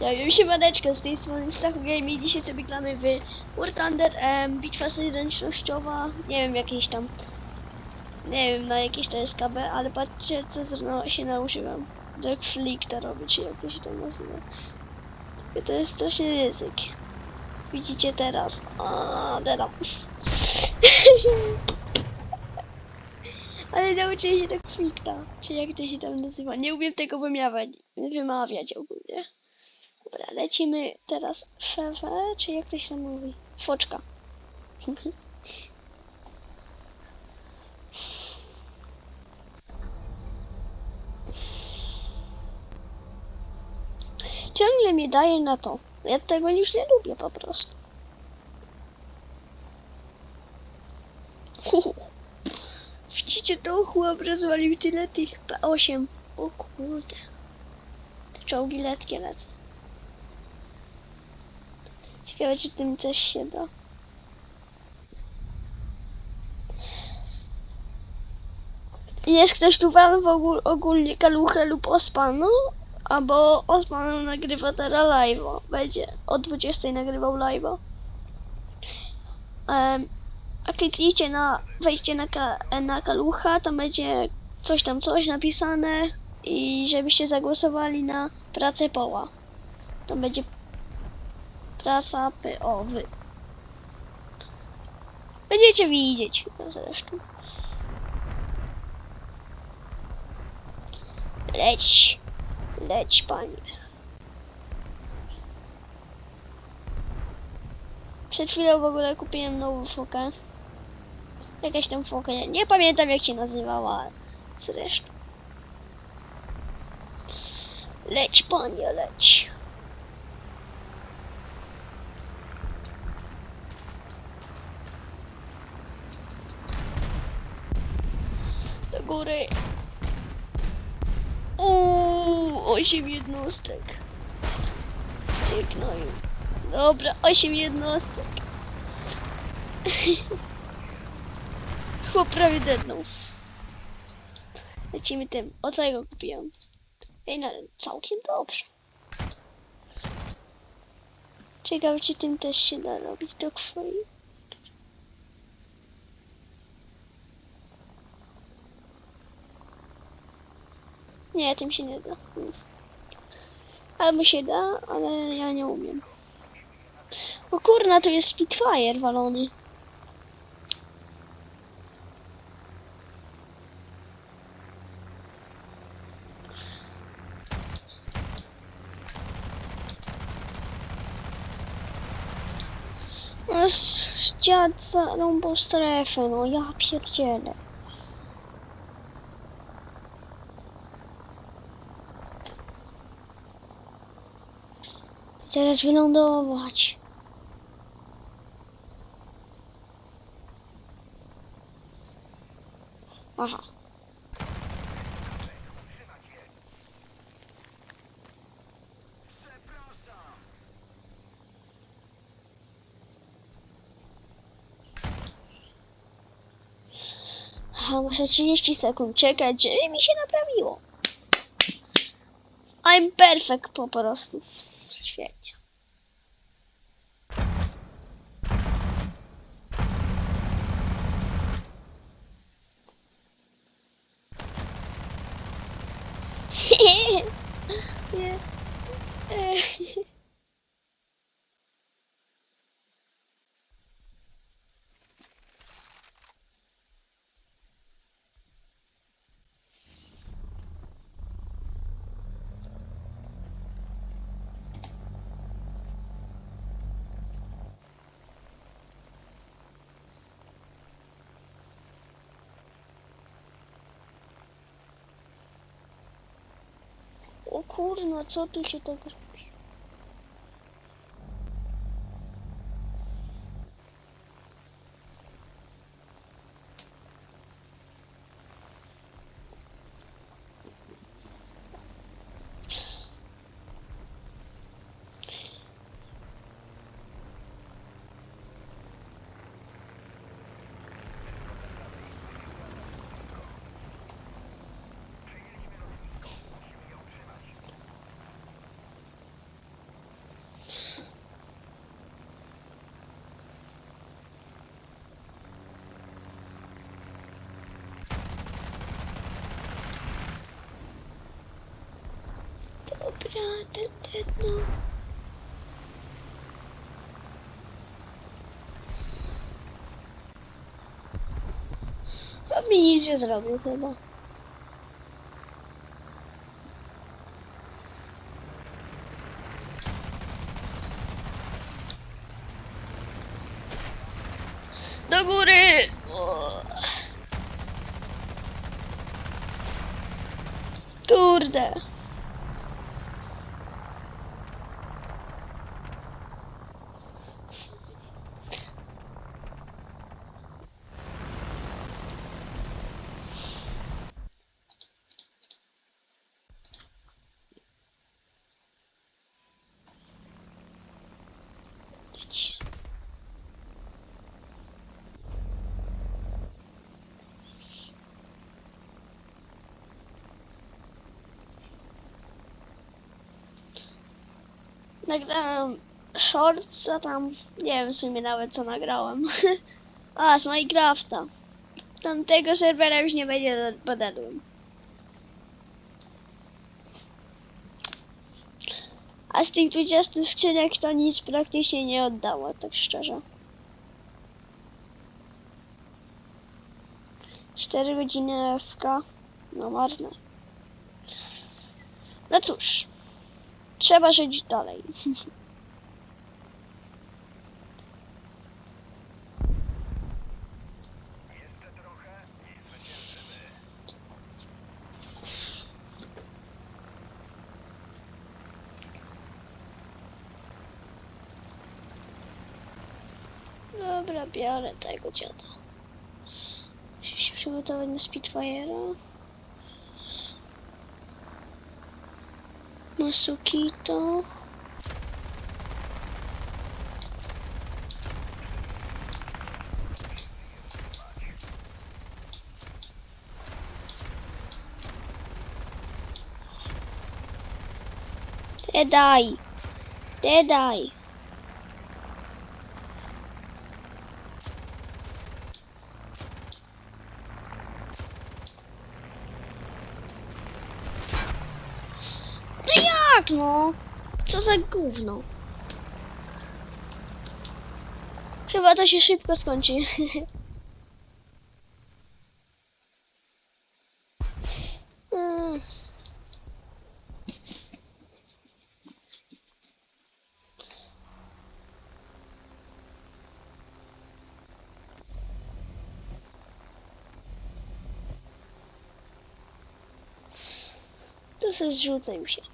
Ja wiem się Maneczka z tej strony Stachu Game i dzisiaj sobie gramy w War Thunder em, bitwa zręcznościowa, nie wiem jakieś tam, nie wiem na jakieś to jest KB, ale patrzcie co zrno- się nauczyłam. Jak flick to robić, jak to się to nazywa. To jest straszny ryzyk. Widzicie teraz. A, dedam. Ale nauczyłem się tak flikta, czy jak to się tam nazywa. Nie umiem tego wymawiać, wymawiać ogólnie. Dobra, lecimy teraz Fewe, czy jak to się mówi? Foczka. Ciągle mi daje na to. Ja tego już nie lubię po prostu. Widzicie to? Chłop rozwalił tyle tych P8. O kurde. Te czołgi letkie lecą. Ciekawe, czy tym też się da. Jest ktoś tu wam w ogóle, ogólnie kaluchę lub ospanu? Albo ospanu nagrywa teraz live'a. Będzie o 20 nagrywał live'a. Em, a kliknijcie na wejście na, ka, na kalucha, tam będzie coś tam coś napisane i żebyście zagłosowali na pracę poła. Tam będzie prasa PO wy. Będziecie widzieć zresztą. Leć, leć panie. Przed chwilą w ogóle kupiłem nową fokę. Jakaś tam nie, nie pamiętam jak się nazywała zresztą. Leć panie, leć. Do góry. Uuu, osiem jednostek. Cieknął. Dobra, osiem jednostek. Chłop prawie dednął. Lecimy tym. O co ja go kupiłem? Ej, no całkiem dobrze. Ciekawe, czy tym też się da robić do krwi. Nie, tym się nie da. Hmm. Albo się da, ale ja nie umiem. O kurna, to jest Spitfire walony. No, Dziad zarąbał strefę, no ja pierdzielę. Teraz wylądować. Aha. Aha, muszę 30 sekund czekać, żeby mi się naprawiło. I'm perfect po prostu. Świetnie. Nie. Ech. O kurna, co tu się tak robi? ten, ten, no. A mi nic nie zrobił chyba. Do góry! O. Kurde. Idź. Nagrałem shortsa tam, nie wiem w sumie nawet co nagrałem. A, z Minecrafta. Tamtego serwera już nie będzie, podedłem. A z tych 20 skrzynek to nic praktycznie nie oddało, tak szczerze. 4 godziny FK, no marne. No cóż, trzeba żyć dalej. Dobra, biorę tego dziada. Muszę się przygotować na Spitfire'a. Masukito. Te daj. Te daj. Jak no? Co za gówno? Chyba to się szybko skończy. Mm. To se zrzucę im się.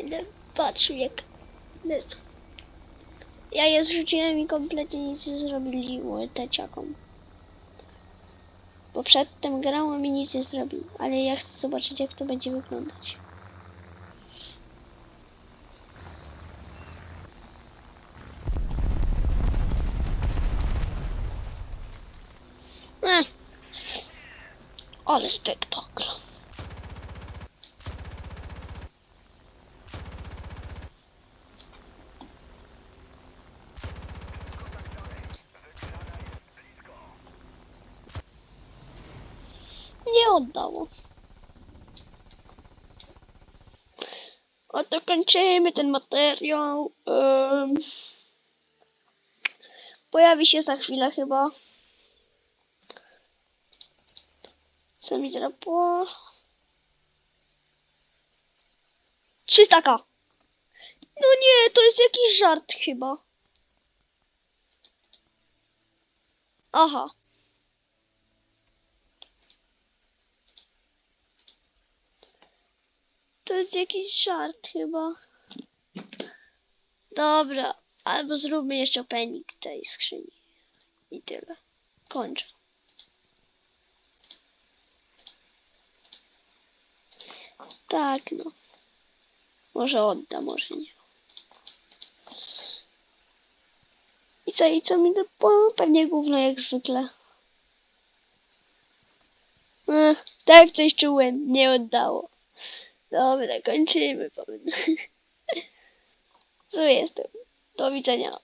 Będę patrzył jak. Ja je zrzuciłem i kompletnie nic nie zrobiło teciakom. Bo przedtem grałem i nic nie zrobił, ale ja chcę zobaczyć jak to będzie wyglądać. Eh. Ale. Nie oddało. Oto kończymy ten materiał. Em, pojawi się za chwilę chyba. Co mi drapło? 300k. No nie, to jest jakiś żart chyba. Aha. To jest jakiś żart chyba. Dobra, albo zróbmy jeszcze penik tej skrzyni. I tyle. Kończę. Tak, no. Może odda, może nie. I co, i co mi do... po- Pewnie gówno jak zwykle. Ech, tak coś czułem, nie oddało. Dobra, kończymy. powiem. Tu jestem. Do widzenia.